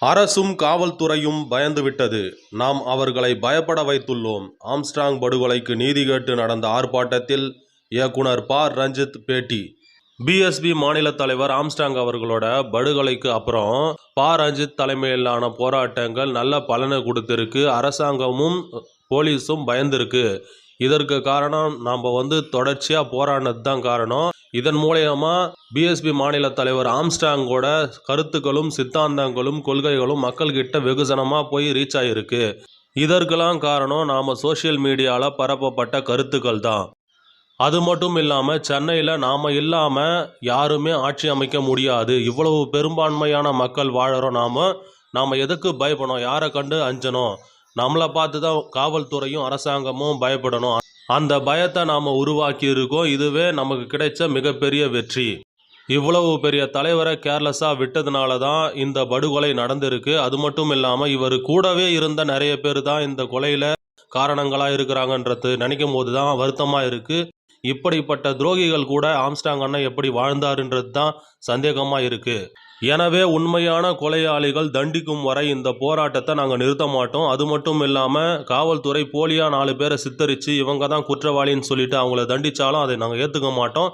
அரசும் காவல்துறையும் பயந்துவிட்டது. நாம் அவர்களை பயப்பட வைத்துள்ளோம். ஆம்ஸ்ட்ராங் படுகொலைக்கு நீதி கேட்டு நடந்த ஆர்ப்பாட்டத்தில் இயக்குனர் ப ரஞ்சித் பேட்டி. பிஎஸ்பி மாநில தலைவர் ஆம்ஸ்டாங் அவர்களோட படுகொலைக்கு அப்புறம் ப ரஞ்சித் தலைமையிலான போராட்டங்கள் நல்ல பலனை கொடுத்துருக்கு. அரசாங்கமும் போலீஸும் பயந்திருக்கு. இதற்கு காரணம் நாம் வந்து தொடர்ச்சியாக போராடினது தான் காரணம். இதன் மூலயமா பிஎஸ்பி மாநில தலைவர் ஆம்ஸ்டாங்கோட கருத்துக்களும் சித்தாந்தங்களும் கொள்கைகளும் மக்கள்கிட்ட வெகுஜனமாக போய் ரீச் ஆகிருக்கு இதற்கெல்லாம் காரணம் நாம் சோஷியல் மீடியாவில் பரப்பப்பட்ட கருத்துக்கள் தான். அது மட்டும் இல்லாமல் சென்னையில் நாம் இல்லாமல் யாருமே ஆட்சி அமைக்க முடியாது. இவ்வளவு பெரும்பான்மையான மக்கள் வாழறோம் நாம். நாம் எதுக்கு பயப்படணும்? யாரை கண்டு அஞ்சணும்? நம்மளை பார்த்து தான் காவல்துறையும் அரசாங்கமும் பயப்படணும். அந்த பயத்தை நாம் உருவாக்கியிருக்கோம். இதுவே நமக்கு கிடைச்ச மிகப்பெரிய வெற்றி. இவ்வளவு பெரிய தலைவரை கேர்லெஸ்ஸாக விட்டதுனால தான் இந்த படுகொலை நடந்திருக்கு. அது மட்டும் இல்லாமல் இவர் கூடவே இருந்த நிறைய பேர் தான் இந்த கொலையில் காரணங்களாக இருக்கிறாங்கன்றது நினைக்கும் போது தான் வருத்தமாக இருக்குது இப்படிப்பட்ட துரோகிகள் கூட ஆம்ஸ்டாங் அண்ணன் எப்படி வாழ்ந்தாருன்றது தான் சந்தேகமாக இருக்குது எனவே உண்மையான கொலையாளிகள் தண்டிக்கும் வரை இந்த போராட்டத்தை நாங்கள் நிறுத்த மாட்டோம். அது மட்டும் இல்லாமல் காவல்துறை போலியாக நாலு பேரை சித்தரித்து இவங்க தான் குற்றவாளின்னு சொல்லிட்டு அவங்கள தண்டித்தாலும் அதை நாங்கள் ஏற்றுக்க மாட்டோம்.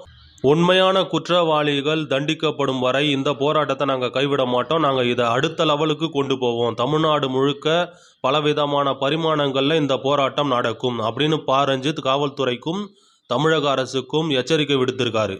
உண்மையான குற்றவாளிகள் தண்டிக்கப்படும் வரை இந்த போராட்டத்தை நாங்கள் கைவிட மாட்டோம். நாங்கள் இதை அடுத்த லெவலுக்கு கொண்டு போவோம். தமிழ்நாடு முழுக்க பலவிதமான பரிமாணங்களில் இந்த போராட்டம் நடக்கும். அப்படின்னு பா ரஞ்சித் காவல்துறைக்கும் தமிழக அரசுக்கும் எச்சரிக்கை விடுத்திருக்காரு.